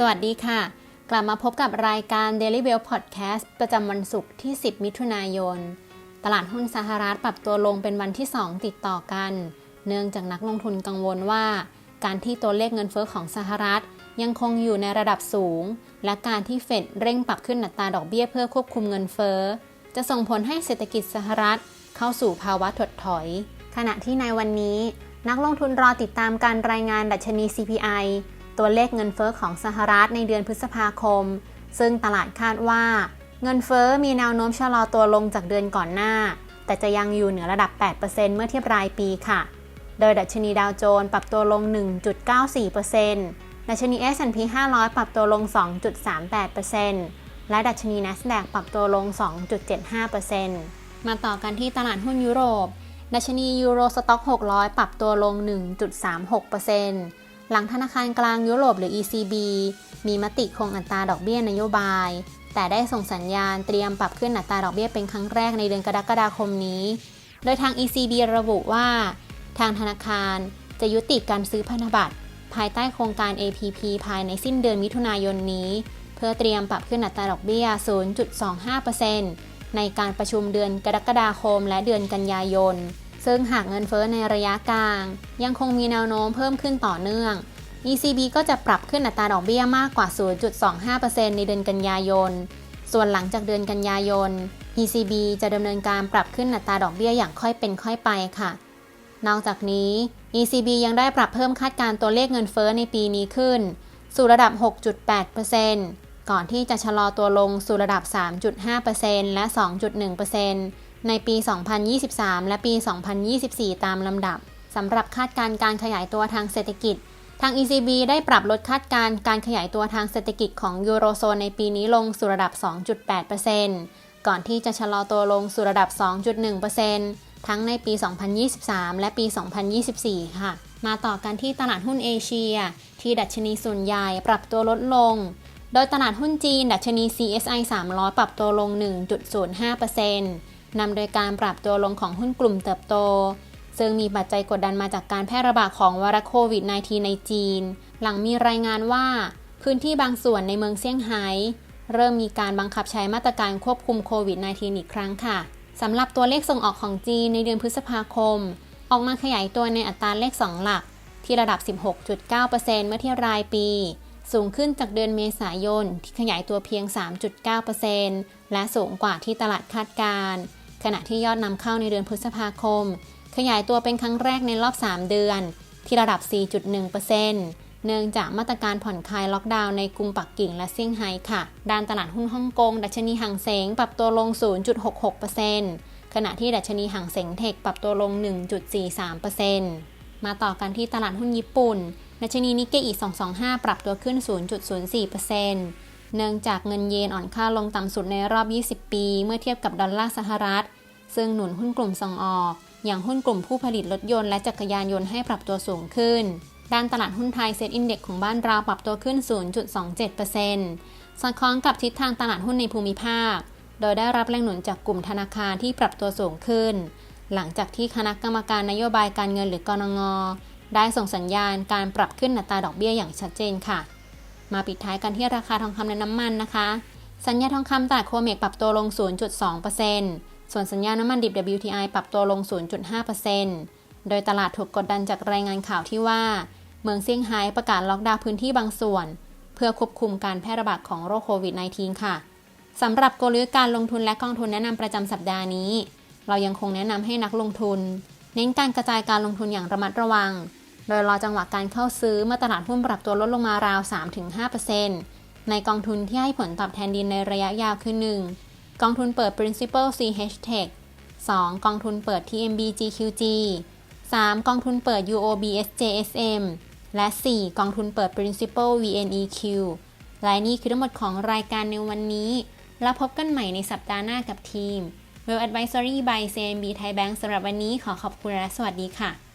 สวัสดีค่ะ กลับมาพบกับรายการ Daily Whale Podcast ประจำวันศุกร์ที่ 10 มิถุนายน ตลาดหุ้นสหรัฐปรับตัวลงเป็นวันที่ 2 ติดต่อกัน เนื่องจากนักลงทุนกังวลว่า การที่ตัวเลขเงินเฟอ้อของสหรัฐ ยังคงอยู่ในระดับสูง และการที่เฟดเร่งปรับขึ้นอัตราดอกเบี้ยเพื่อควบคุมเงินเฟอ้อจะส่งผลให้เศรษฐกิจสหรัฐ เข้าสู่ภาวะถดถอย ขณะที่ในวันนี้ นักลงทุนรอติดตามการรายงานดัชนี CPI ตัวเลขเงินเฟอ้อของสหรัฐในเดือนพฤษภาคม ซึ่งตลาดคาดว่า เงินเฟอ้อมีแนวโน้มชะลอตัวลงจากเดือนก่อนหน้า แต่จะยังอยู่เหนือระดับ 8%เมื่อเทียบรายปีค่ะ โดยดัชนีดาวโจนส์ปรับตัวลง 1.94%ดัชนี S&P 500 ปรับตัวลง 2.38%และดัชนี NASDAQ ปรับตัวลง 2.75%มาต่อกันที่ตลาดหุ้นยุโรปดัชนียูโรสต็อก 600 ปรับตัวลง 1.36% หลังธนาคารกลางยุโรปหรือ ECB มีมติคงอัตราดอกเบี้ยนโยบาย แต่ได้ส่งสัญญาณเตรียมปรับขึ้นอัตราดอกเบี้ยเป็นครั้งแรกในเดือนกรกฎาคมนี้ โดยทาง ECB ระบุว่า ทางธนาคารจะยุติการซื้อพันธบัตรภายใต้โครงการ APP ภายในสิ้นเดือนมิถุนายนนี้ เพื่อเตรียมปรับขึ้นอัตราดอกเบี้ย 0.25%ในการประชุมเดือนกรกฎาคมและเดือนกันยายน ซึ่งหากเงินเฟ้อในระยะกลาง ยังคงมีแนวโน้มเพิ่มขึ้นต่อเนื่อง ECB ก็จะปรับขึ้นอัตราดอกเบี้ยมากกว่า 0.25%ในเดือนกันยายน ส่วนหลังจากเดือนกันยายน ECB จะดำเนินการปรับขึ้นอัตราดอกเบี้ยอย่างค่อยเป็นค่อยไปค่ะ นอกจากนี้ ECB ยังได้ปรับเพิ่มคาดการตัวเลขเงินเฟ้อในปีนี้ขึ้น สู่ระดับ 6.8%ก่อนที่จะชะลอตัวลงสู่ระดับ 3.5%และ 2.1% ในปี 2023 และปี 2024 ตามลำดับสำหรับคาดการการขยายตัวทางเศรษฐกิจ ทาง ECB ได้ปรับลดคาดการการขยายตัวทางเศรษฐกิจของยูโรโซนในปีนี้ลงสู่ระดับ 2.8%ก่อนที่จะชะลอตัวลงสู่ระดับ 2.1%ทั้งในปี 2023 และปี 2024 ค่ะ มาต่อกันที่ตลาดหุ้นเอเชีย ที่ดัชนีส่วนใหญ่ปรับตัวลดลง โดยตลาดหุ้นจีน ดัชนี CSI 300 ปรับตัวลง 1.05% นำโดยการปรับตัวลงของหุ้นกลุ่มเติบโต ซึ่งมีปัจจัยกดดันมาจากการแพร่ระบาดของวาระโควิด -19 ในจีน หลังมีรายงานว่า พื้นที่บางส่วนในเมืองเซี่ยงไฮ้เริ่มมีการบังคับใช้มาตรการควบคุมโควิด -19 อีกครั้งค่ะสำหรับตัวเลขส่งออกของจีนในเดือนพฤษภาคม ออกมาขยายตัวในอัตราเลข 2 หลัก ที่ระดับ 16.9%เมื่อเทียบรายปี สูงขึ้นจากเดือนเมษายนที่ขยายตัวเพียง 3.9%และสูงกว่าที่ตลาดคาดการ ขณะที่ยอดนำเข้าในเดือนพฤษภาคม ขยายตัวเป็นครั้งแรกในรอบ 3 เดือน ที่ระดับ 4.1%เนื่องจากมาตรการผ่อนคลายล็อกดาวน์ในกรุงปักกิ่งและเซี่ยงไฮ้ค่ะ ด้านตลาดหุ้นฮ่องกง ดัชนีห่างเสงปรับตัวลง 0.66%ขณะที่ดัชนีห่างเสงเทคปรับตัวลง 1.43%มาต่อกันที่ตลาดหุ้นญี่ปุ่น ดัชนีนิกเกอิ 225 ปรับตัวขึ้น 0.04% เนื่องจากเงินเยนอ่อนค่าลงต่ำสุดในรอบ 20 ปี เมื่อเทียบกับดอลลาร์สหรัฐ ซึ่งหนุนหุ้นกลุ่มส่งออก อย่างหุ้นกลุ่มผู้ผลิตรถยนต์และจักรยานยนต์ให้ปรับตัวสูงขึ้น ด้านตลาดหุ้นไทยเซ็ตอินเด็กของบ้านเราปรับตัวขึ้น 0.27%สอดคล้องกับทิศทางตลาดหุ้นในภูมิภาค โดยได้รับแรงหนุนจากกลุ่มธนาคารที่ปรับตัวสูงขึ้น หลังจากที่คณะกรรมการนโยบายการเงินหรือกรงงได้ส่งสัญญาณการปรับขึ้นอัตราดอกเบี้ยอย่างชัดเจนค่ะ มาปิดท้ายกันที่ราคาทองคำและน้ำมันนะคะ สัญญาทองคำตลาดโคเมกปรับตัวลง 0.2%ส่วนสัญญาน้ำมันดิบ WTI ปรับตัวลง 0.5%โดยตลาดถูกกดดันจากรายงานข่าวที่ว่า เมืองเซี่ยงไฮ้ประกาศล็อกดาวน์พื้นที่บางส่วน เพื่อควบคุมการแพร่ระบาดของโรคโควิด -19 ค่ะสำหรับกลยุทธ์การลงทุนและกองทุนแนะนำประจำสัปดาห์นี้ เรายังคงแนะนำให้นักลงทุน เน้นการกระจายการลงทุนอย่างระมัดระวัง โดยรอจังหวะการเข้าซื้อเมื่อตลาดหุ้นปรับตัวลดลงมาราว 3-5%ในกองทุนที่ให้ผลตอบแทนดีในระยะยาวคือ 1. กองทุนเปิด Principal CH Tech 2. กองทุนเปิด TMB GQG 3. กองทุนเปิด UOB SJSM และ 4. กองทุนเปิด Principal VNEQ และนี่คือทั้งหมดของรายการในวันนี้ แล้วพบกันใหม่ในสัปดาห์หน้ากับทีม Well Advisory by CMB Thai Bank สำหรับวันนี้ขอขอบคุณและสวัสดีค่ะ